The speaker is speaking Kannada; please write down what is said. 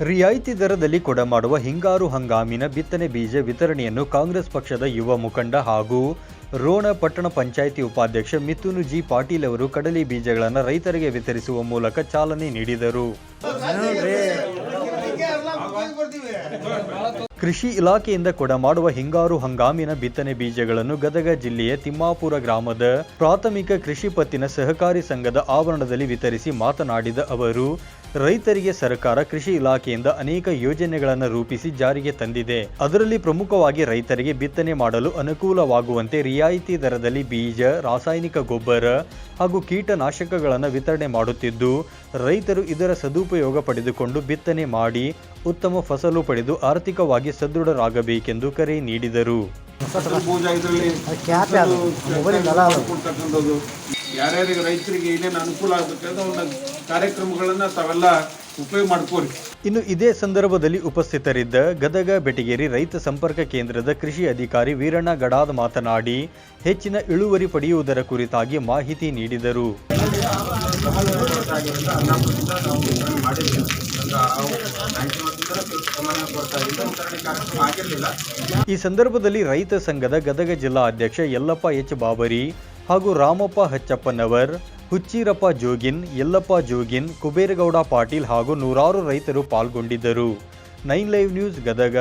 ರಿಯಾಯಿತಿ ದರದಲ್ಲಿ ಕೊಡಮಾಡುವ ಹಿಂಗಾರು ಹಂಗಾಮಿನ ಬಿತ್ತನೆ ಬೀಜ ವಿತರಣೆಯನ್ನು ಕಾಂಗ್ರೆಸ್ ಪಕ್ಷದ ಯುವ ಮುಖಂಡ ಹಾಗೂ ರೋಣ ಪಟ್ಟಣ ಪಂಚಾಯಿತಿ ಉಪಾಧ್ಯಕ್ಷ ಮಿಥುನು ಜಿ ಪಾಟೀಲ್ ಅವರು ಕಡಲಿ ಬೀಜಗಳನ್ನು ರೈತರಿಗೆ ವಿತರಿಸುವ ಮೂಲಕ ಚಾಲನೆ ನೀಡಿದರು. ಕೃಷಿ ಇಲಾಖೆಯಿಂದ ಕೊಡಮಾಡುವ ಹಿಂಗಾರು ಹಂಗಾಮಿನ ಬಿತ್ತನೆ ಬೀಜಗಳನ್ನು ಗದಗ ಜಿಲ್ಲೆಯ ತಿಮ್ಮಾಪುರ ಗ್ರಾಮದ ಪ್ರಾಥಮಿಕ ಕೃಷಿ ಪತ್ತಿನ ಸಹಕಾರಿ ಸಂಘದ ಆವರಣದಲ್ಲಿ ವಿತರಿಸಿ ಮಾತನಾಡಿದ ಅವರು ರೈತರಿಗೆ ಸರ್ಕಾರ ಕೃಷಿ ಇಲಾಖೆಯಿಂದ ಅನೇಕ ಯೋಜನೆಗಳನ್ನು ರೂಪಿಸಿ ಜಾರಿಗೆ ತಂದಿದೆ. ಅದರಲ್ಲಿ ಪ್ರಮುಖವಾಗಿ ರೈತರಿಗೆ ಬಿತ್ತನೆ ಮಾಡಲು ಅನುಕೂಲವಾಗುವಂತೆ ರಿಯಾಯಿತಿ ದರದಲ್ಲಿ ಬೀಜ ರಾಸಾಯನಿಕ ಗೊಬ್ಬರ ಹಾಗೂ ಕೀಟನಾಶಕಗಳನ್ನು ವಿತರಣೆ ಮಾಡುತ್ತಿದ್ದು ರೈತರು ಇದರ ಸದುಪಯೋಗ ಪಡೆದುಕೊಂಡು ಬಿತ್ತನೆ ಮಾಡಿ ಉತ್ತಮ ಫಸಲು ಪಡೆದು ಆರ್ಥಿಕವಾಗಿ ಸದೃಢರಾಗಬೇಕೆಂದು ಕರೆ ನೀಡಿದರು. ಯಾರ್ಯಾರಿಗೆ ರೈತರಿಗೆ ಏನೇನು ಅನುಕೂಲ ಆಗ್ಬೇಕಂತ ಒಂದು ಕಾರ್ಯಕ್ರಮಗಳನ್ನು ತಾವೆಲ್ಲ ಉಪಯೋಗ ಮಾಡ್ಕೋರಿ. ಇನ್ನು ಇದೇ ಸಂದರ್ಭದಲ್ಲಿ ಉಪಸ್ಥಿತರಿದ್ದ ಗದಗ ಬೆಟಗೇರಿ ರೈತ ಸಂಪರ್ಕ ಕೇಂದ್ರದ ಕೃಷಿ ಅಧಿಕಾರಿ ವೀರಣ್ಣ ಗಡಾದ್ ಮಾತನಾಡಿ, ಹೆಚ್ಚಿನ ಇಳುವರಿ ಪಡೆಯುವುದರ ಕುರಿತಾಗಿ ಮಾಹಿತಿ ನೀಡಿದರು. ಈ ಸಂದರ್ಭದಲ್ಲಿ ರೈತ ಸಂಘದ ಗದಗ ಜಿಲ್ಲಾ ಅಧ್ಯಕ್ಷ ಯಲ್ಲಪ್ಪ ಎಚ್. ಬಾಬರಿ ಹಾಗೂ ರಾಮಪ್ಪ ಹಚ್ಚಪ್ಪನವರ್, ಹುಚ್ಚೀರಪ್ಪ ಜೋಗಿನ್, ಯಲ್ಲಪ್ಪ ಜೋಗಿನ್, ಕುಬೇರಗೌಡ ಪಾಟೀಲ್ ಹಾಗೂ ನೂರಾರು ರೈತರು ಪಾಲ್ಗೊಂಡಿದ್ದರು. Nine live news Gadag.